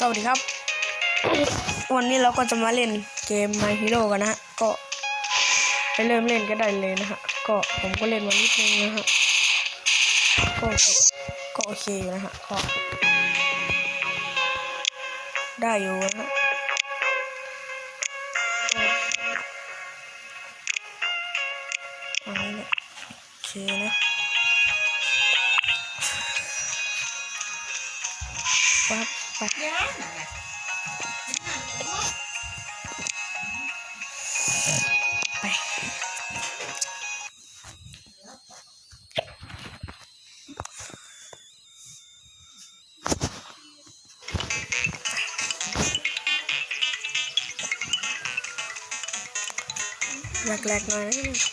สวัสดีครับ วันนี้เราก็จะมาเล่นเกม My Hero กันนะฮะ ก็ไปเริ่มเล่นก็ได้เลยนะฮะ ก็ผมก็เล่นมานิดนึงนะฮะ ก็ก็โอเคอยู่นะฮะ ก็ได้อยู่นะฮะอันนี้เนี่ยโอเคนะปั๊บ ไปไป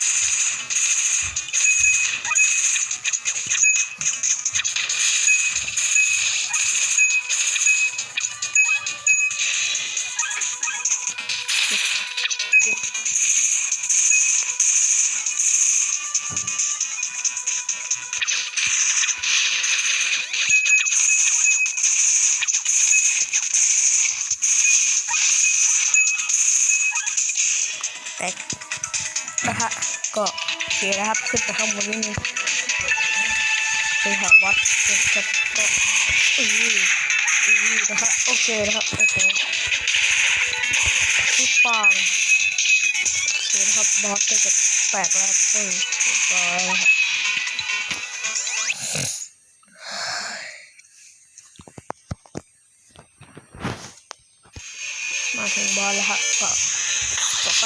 แนะฮะก็โอเคนะครับ ขึ้นไปข้างบนนิดนึงไปหาบอสเก็บก็ก็อืออือนะฮะโอเคนะครับโอเคที่ปังโอเคนะครับบอสก็จะแตกแล้วครับเออเรียบร้อยนะครับมาถึงบอสแล้วฮะก็ต่อไป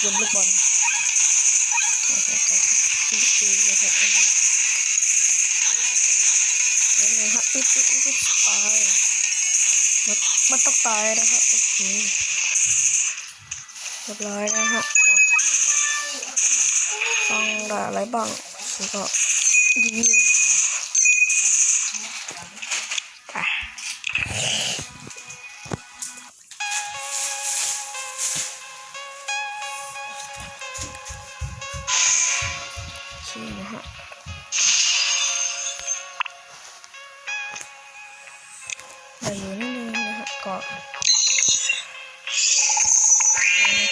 อีกจะเกมลูกบอลนะครับก็อีกตีเลยครับนะคยังไงฮะอีกอีกอีกตายมันมันต้องตายนะฮะโอเคเรียบร้อยนะฮะต้องด่าอะไรบ้างแล้วก็รีวิ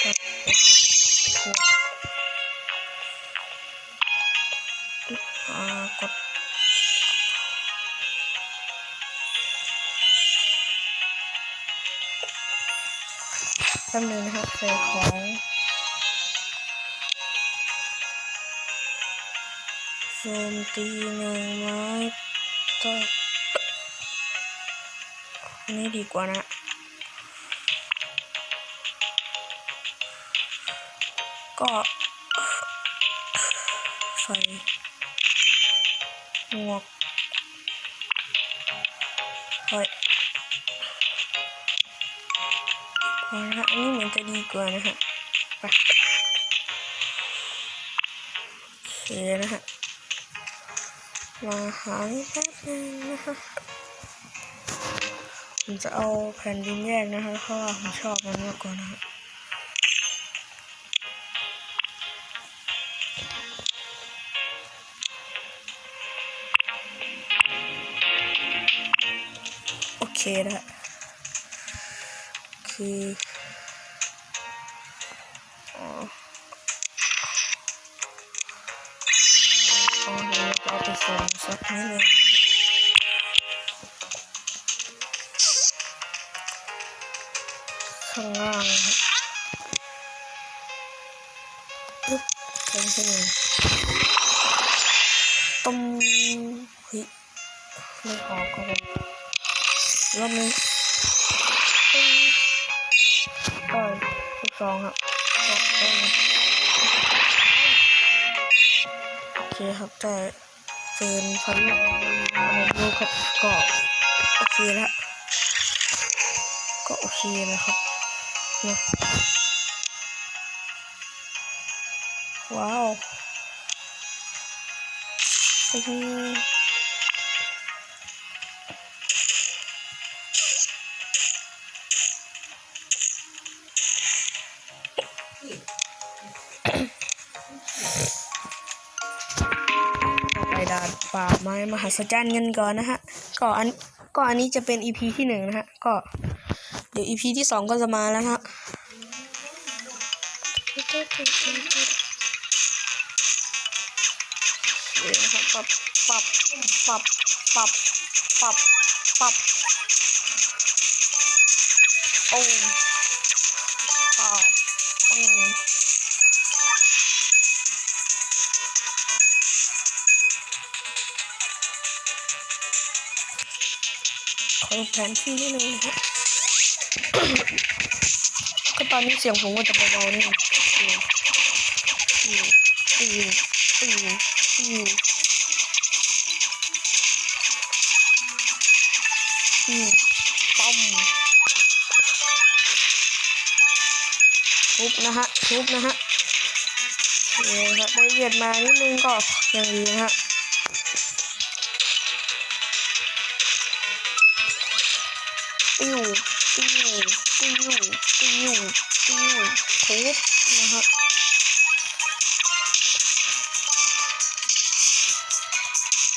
ก็กดอ่ากดแป๊บนึงนะฮะใส่ของโจมตีหนึ่งไม้ก็นนี้ดีกว่านะ ก็ใส่หมวกเฮ้ยพอนะฮะอันนี้เหมือนจะดีกว่านะฮะไปโอเคนะฮะมาหาแป๊บนึงนะคะผมจะเอาแผ่นดินแยกนะคะเพราะว่าผมชอบมันมากกว่านะฮะ นะฮะคืออ๋อเดี๋ยวจะเอาไปส่งสักนิดนึงข้างล่างนะฮะปึ๊บเพิ่มขึ้นมา เคครับแต่เกินพันลูกครับก็โอเคแล้วก็โอเคนะครับนะว้าวอื มป่าไม้มหัศจรรย์กันก่อนนะฮะก็อันก็อันนี้จะเป็นอีพีที่หนึ่งนะฮะก็ เดี๋ยวอีพีที่สองก็จะมาแล้วฮะเดี๋ยวนะครับปรับปรับปรับปรับปรับปรับโอ้ปรับอืม แผนที่นิดนึงนะฮะก็ตอนนี้เสียงผมก็จะเบาๆนี่นะอืมอืมอืมอืมอืมป้อมทุบนะฮะทุบนะฮะโอเคครับได้เหยียดมานิดนึงก็ยังดีนะฮะ ติ้วติ้วติ้วติ้วติ้วทุบนะฮะ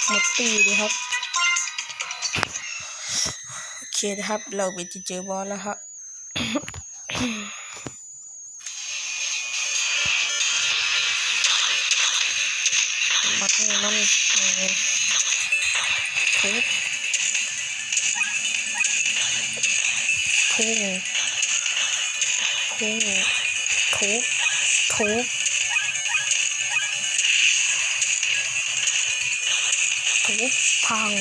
หมดตีดีครับ โอเคนะครับ เราไปเจอบอสแล้วครับ ทุบทุบพัง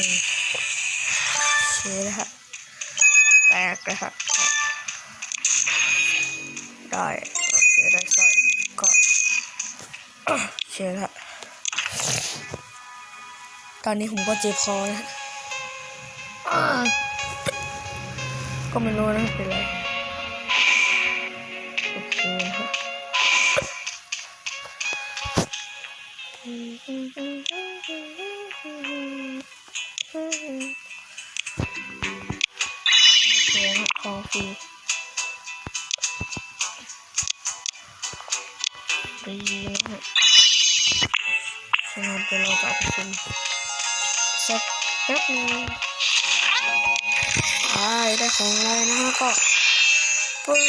โอเคนะฮะแตกเลยฮะได้โอเคได้สร้อยก็เคนะฮะตอนนี้ผมก็เจ็บคอนะฮะอ่าก็ไม่รู้นะเป็นไร เคนะของฟรีดีนะฮะฉะนั้นเดี๋ยวเราจะเอไปชิมสักแป๊บนึงใช่ได้ของอะไรนะฮะก็ปึ้ง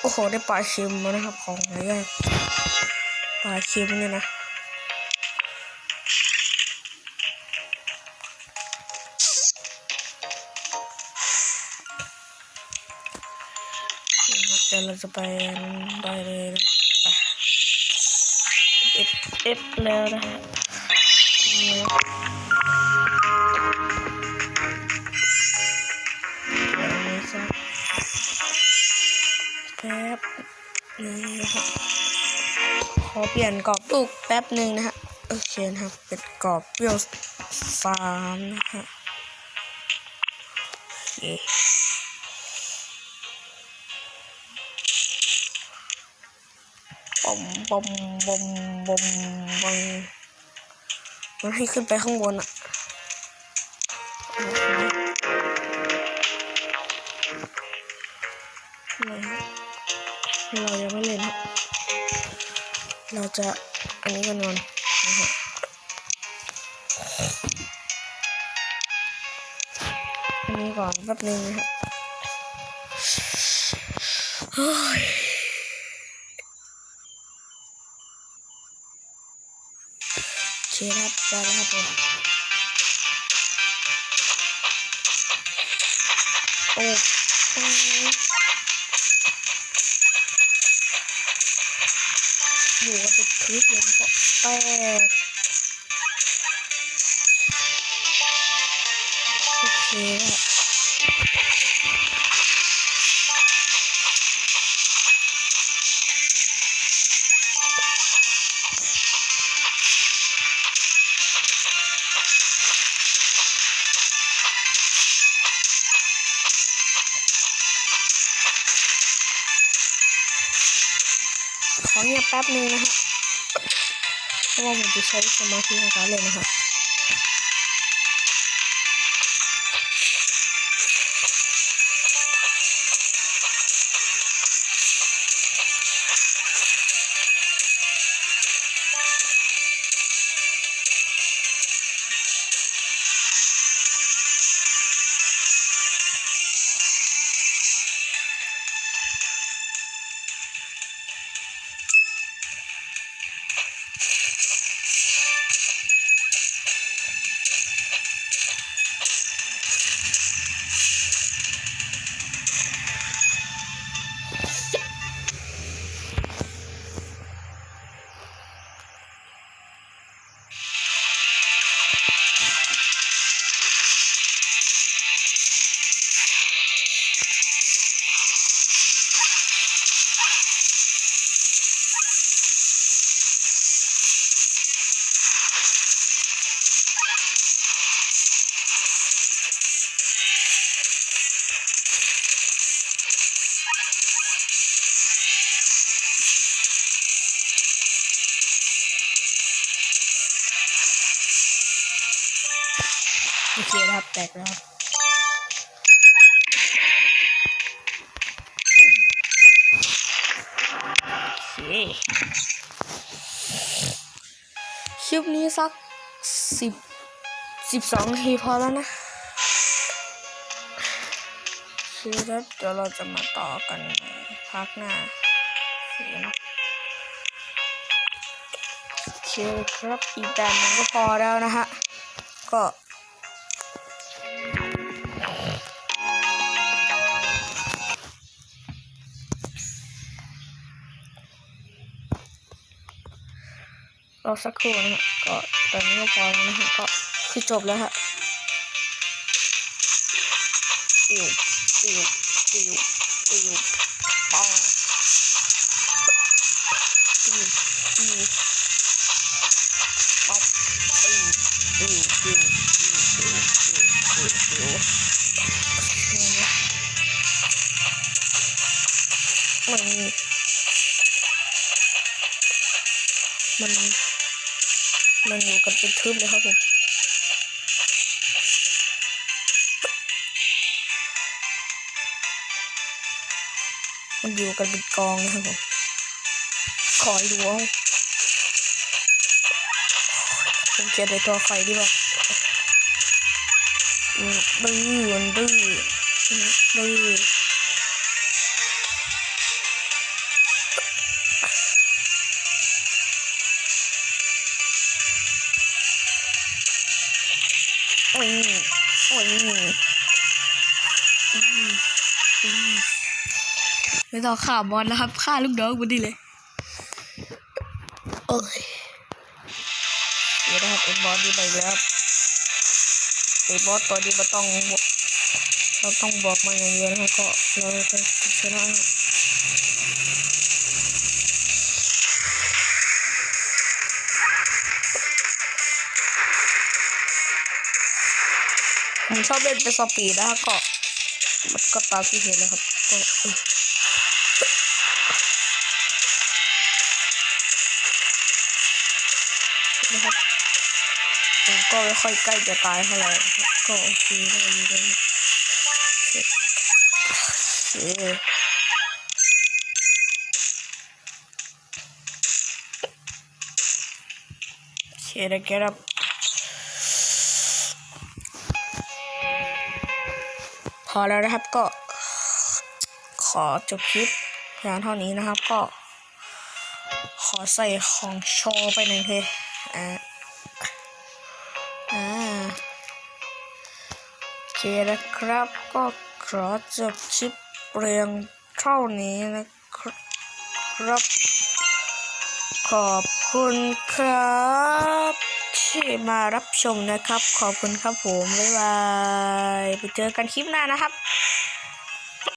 โอ้โห ได้ปลาเค็มมานะครับ ของอะไรกันปลาเค็มเนี่ยนะ นี่เราจะไปได้เลยเอฟเอฟแล้วนะฮะแป๊บนึงนะครับขอเปลี่ยนกรอบลูกแป๊บหนึ่งนะฮะโอเคนะครับเป็นกรอบเปรี้ยวสามนะฮะโอเค มปอมบอมบอมบอมมันให้ขึ้นไปข้างบนอะทำไมฮะเรายังไม่เล่นเราจะอันนี้กันก่อนนะฮะอันนี้ก่อนแป๊บนึงนะฮะเฮ้ยโอ เคครับได้แล้วครับผมโอ้โอ้อยู่กันเป็นคลิปเลยก็แตกโอเคอะขอเงียบ ป๊บนึงนะฮะเพราะว่าผมจะใช้สมาธิในการเล่นนะฮะนะครับ แตกแล้วครับโอเคคลิปนี้สักสิบสิบสองนาทีพอแล้วนะคือแล้วเดี๋ยวเราจะมาต่อกันพักหน้าโอเคเนอะโอเคครับอีกด่านหนึ่งก็พอแล้วนะฮะ ก็ รอสักครู่นะฮะก็ตอนนี้ก็พอแล้วนะฮะก็คือจบแล้วฮะปิวปิวปิวปิวปังปิวปิวปับปิวปิวปิวปิวปิวปิวปิวปิวมันมัน มันอยู่กันเป็นทึบเลยครับผมมันอยู่กันเป็นกองนะครับผมขอให้ดูเอาผมเกลียดในตัวไฟที่แบบอืมดื้อมันดื้อมันดื้อ ต้อข่าบอลนะครับฆ่าลูกน้องมันดีเลยโอ้ยนะครับเอ็นบอสดีไปแล้วครับไอ้บอสตัวนี้เราต้องเราต้องบอกมาอย่างเดียวนะครับก็เราจะชนะผมชอบเล่นเป็นสปีดนะครับก็มันก็ตามที่เห็นเลยครับก็ นะครับผมก็ไม่ค่อยใกล้จะตายเท่าไหร่ก็โอเคได้อยู่เลยเสร็จโอเคโอเคนะครับพอแล้วนะครับก็ ขอจบคลิปเพียงเท่านี้นะครับก็ ขอใส่ของโชว์ไปหนึ่งที อ่าอ่าโอเคนะครับก็ขอจบคลิปเพียงเท่านี้นะครับ ขอบคุณครับที่มารับชมนะครับ ขอบคุณครับผม บ๊ายบาย ไปเจอกันคลิปหน้านะครับ